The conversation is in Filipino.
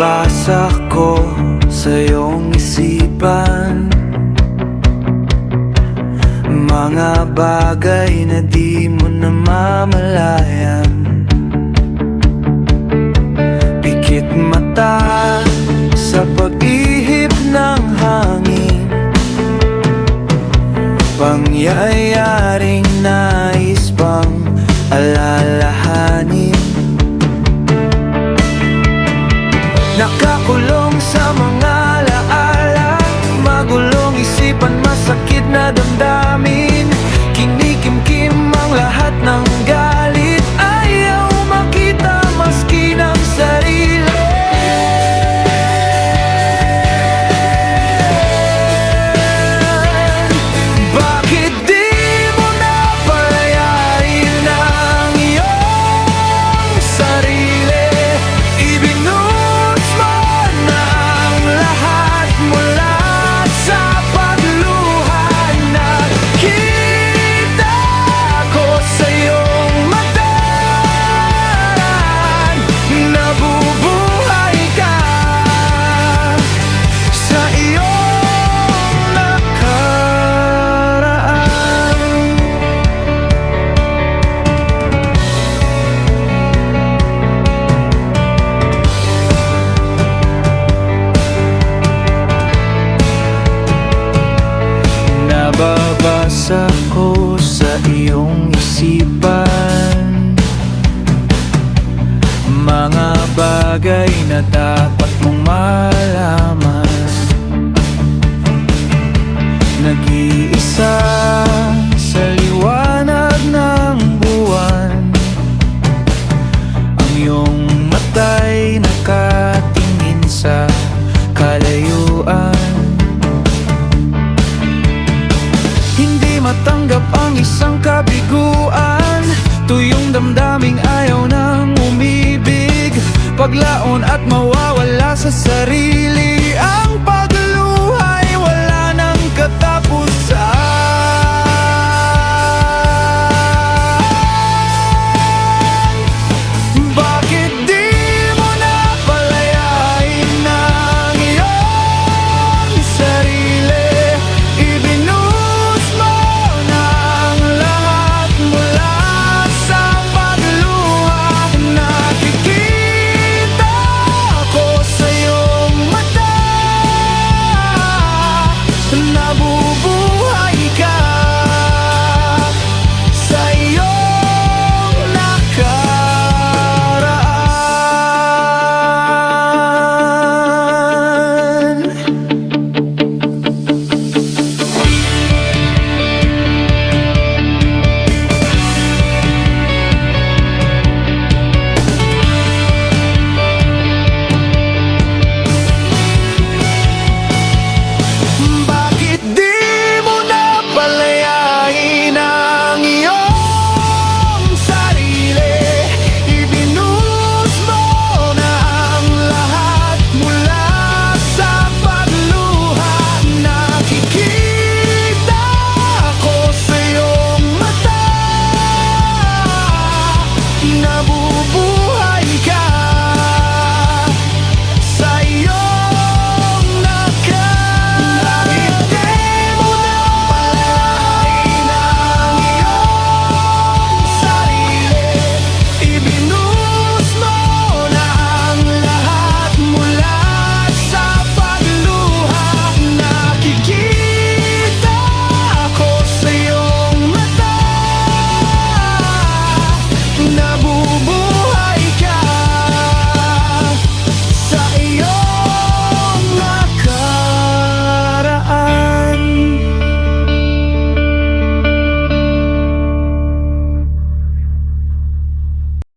Nababasa ko sa iyong isipan. Mga bagay na di mo namamalayan. Pikit mata sa pag-ihip ng hangin. Pangyayaring nais pang alalahanin Nakakulong sa bagay na dapat mong malaman. Nag-iisa sa liwanag ng buwan. Ang iyong mata'y nakatingin sa kalayuan. Hindi matanggap ang isang kabiguan. Tuyong damdaming ayaw nang umibig Paglaon at mawawala sa sarili